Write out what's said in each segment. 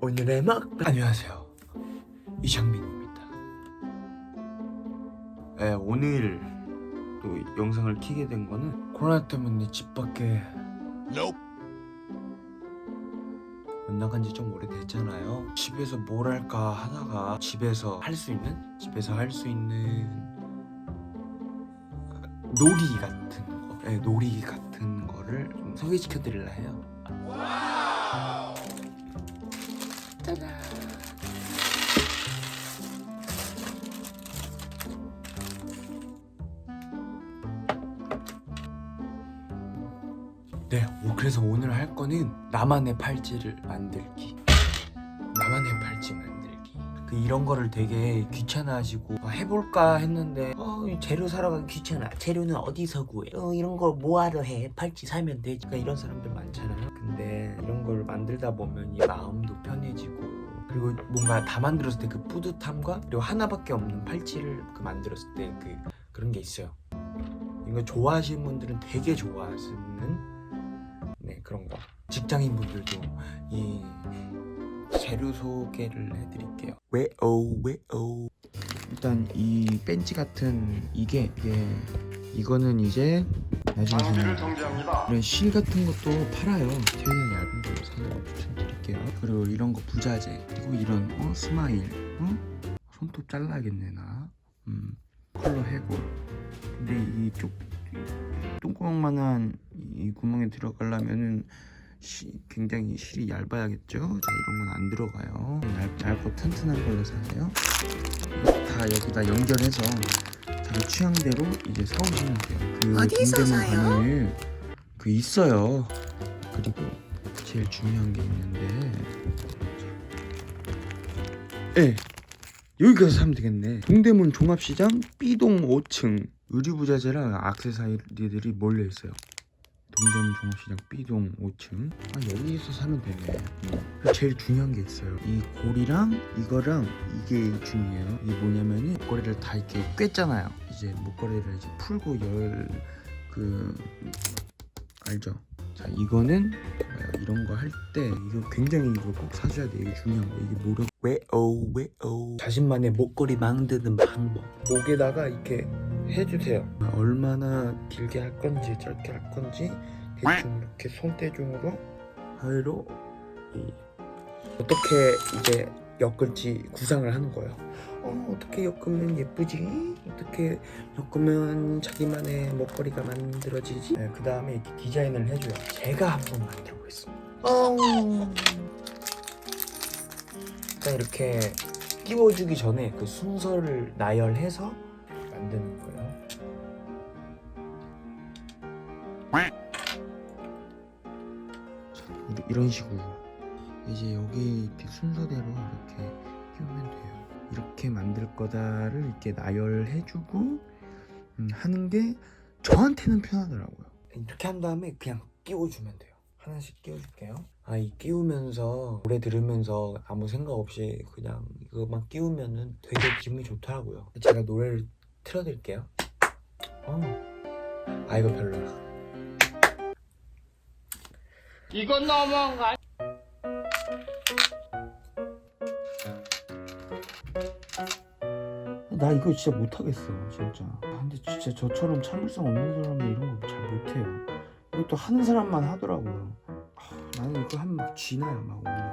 오늘의 먹 안녕하세요 이창민입니다. 네, 오늘 또 영상을 키게 된 거는 코로나 때문에 집 밖에 못 나간 지 좀 오래됐잖아요. 집에서 뭘 할까 하다가 집에서 할 수 있는 집에서 할 수 있는 놀이 같은 거, 네, 놀이 같은 거를 좀 소개시켜 드리려 해요. 짜잔. 네, 오, 그래서 오늘 할 거는 나만의 팔찌를 만들기. 나만의 팔찌 만들기. 그 이런 거를 되게 귀찮아하시고 아, 해볼까 했는데 어, 이 재료 사러 가기 귀찮아. 재료는 어디서 구해? 어, 이런 걸 뭐하러 해? 팔찌 사면 되지. 그러니까 이런 사람들 많잖아요. 근데 이런 걸 만들다 보면 이 마음도 편해지고 그리고 뭔가 다 만들었을 때 그 뿌듯함과 그리고 하나밖에 없는 팔찌를 그 만들었을 때 그 그런 게 있어요. 이거 좋아하시는 분들은 되게 좋아하시는 네 그런 거 직장인 분들도 이 재료 소개를 해드릴게요. 왜오 왜오 일단 이 벤치 같은 이게 이게 이거는 이제 나중에 장비를 정지합니다. 이런 실 같은 것도 팔아요. 최대한 얇은 걸로 사는 거 추천드릴게요. 그리고 이런 거 부자재 그리고 이런 어 스마일 어? 손톱 잘라야겠네 나. 음, 컬러 해골 근데 이쪽 똥구멍만한 이 구멍에 들어가려면은 시, 굉장히 실이 얇아야겠죠? 자 이런 건 안 들어가요. 얇, 얇고 튼튼한 걸로 사세요. 다 여기다 연결해서 자기 취향대로 이제 사오시면 돼요. 그 어디서 사요? 가면은 그 있어요. 그리고 제일 중요한 게 있는데. 예 여기 가서 사면 되겠네. 동대문 종합시장 B동 5층 의류부자재랑 액세서리들이 몰려 있어요 동대문 종합시장 B동 5층. 아 여기서 사면 되네. 음. 제일 중요한 게 있어요. 이 고리랑 이거랑 이게 중요해요. 이게 뭐냐면은 목걸이를 다 이렇게 꿰잖아요. 이제 목걸이를 이제 풀고 열 그 알죠? 자 이거는 봐요 이런 거 할 때 이거 굉장히 이거 꼭 사줘야 돼 이게 중요한 거. 이게 뭐라 왜오 왜오 자신만의 목걸이 만드는 방법. 목에다가 이렇게 해주세요 얼마나 길게 할 건지 짧게 할 건지 대충 이렇게 손대중으로 하이로 이 어떻게 이제 엮을지 구상을 하는 거예요 어, 어떻게 엮으면 예쁘지? 어떻게 엮으면 자기만의 목걸이가 만들어지지? 네, 그 다음에 이렇게 디자인을 해줘요. 제가 한번 만들어 보겠습니다. 어. 일단 이렇게 끼워주기 전에 그 순서를 나열해서 만드는 거예요. 자, 이런- 이런 식으로 이제 여기 이렇게 순서대로 이렇게 끼우면 돼요. 이렇게 만들 거다를 이렇게 나열해주고 음, 하는 게 저한테는 편하더라고요. 이렇게 한 다음에 그냥 끼워주면 돼요. 하나씩 끼워줄게요. 아, 이 끼우면서 노래 들으면서 아무 생각 없이 그냥 이거만 끼우면은 되게 기분이 좋더라고요. 제가 노래를 틀어드릴게요. 어. 아, 이거 별로야. 이건 너무한 거 아니야? 나 이거 진짜 못하겠어 진짜 아, 근데 진짜 저처럼 참을성 없는 사람이 이런 거 잘 못해요 이것도 하는 사람만 하더라고요 아, 나는 이거 하면 막 쥐나요 막 오늘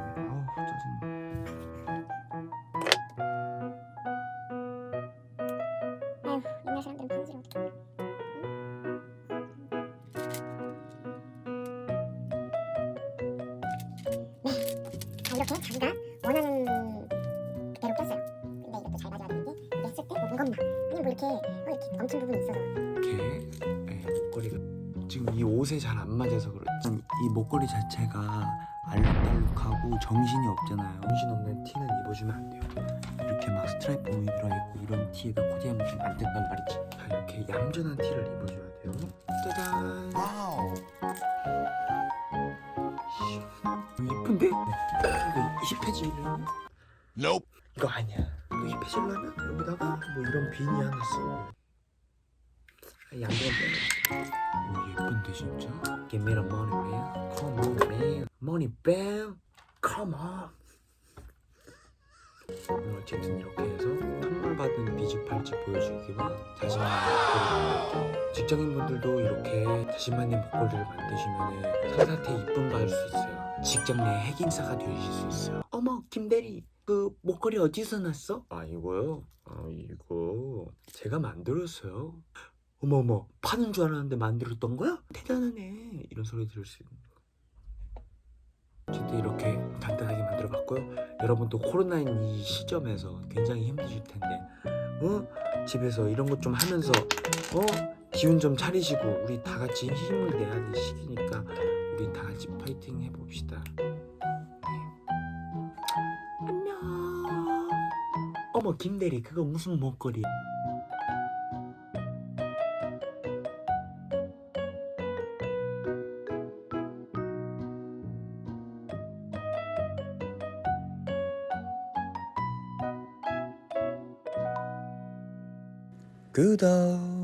이렇게 자기가 원하는 그대로 꼈어요. 근데 이것도 잘 맞아야 되는데 이게 했을 때뭐 무겁나 아니면 뭐 이렇게 어, 이렇게 멈춘 부분이 있어서. 이렇게 네, 목걸이가 지금 이 옷에 잘 안 맞아서 그렇 이 목걸이 자체가 알록달록하고 정신이 없잖아요. 정신 없는 티는 입어주면 안 돼요. 이렇게 막 스트라이프 부분이 들어있고 이런 티에다 코디하면 좀 안 된단 말이지. 자, 이렇게 얌전한 티를 입어줘야 돼요. 짜잔 이쁜데? 이거 힙해지려면 이거 아니야 이거 힙해지려면 여기다가 뭐 이런 비니 하나 쓰고 아, 양면 빼 오, 예쁜데 진짜? Give me the money, man. Come on, man. Money, bam. Come on. 오늘 어쨌든 이렇게 해서 선물 받은 비즈 팔찌 보여주기와 자신만의 목걸이 직장인분들도 이렇게 자신만의 목걸이를 만드시면 상사한테 이쁨 받을 수 있어요 직장 내 핵인사가 되실 수 있어요 어머 김대리 그 목걸이 어디서 났어? 아 이거요? 아 이거 제가 만들었어요 어머 어머 파는 줄 알았는데 만들었던 거야? 대단하네 이런 소리 들을 수 있는 어쨌든 이렇게 간단하게 만들어 봤고요 여러분도 코로나인 이 시점에서 굉장히 힘드실 텐데 어? 집에서 이런 것 좀 하면서 어? 기운 좀 차리시고 우리 다 같이 힘을 내야 될 시기니까 우리 다 같이 파이팅 해봅시다 네. 안녕 어머 김대리 그거 무슨 목걸이 구독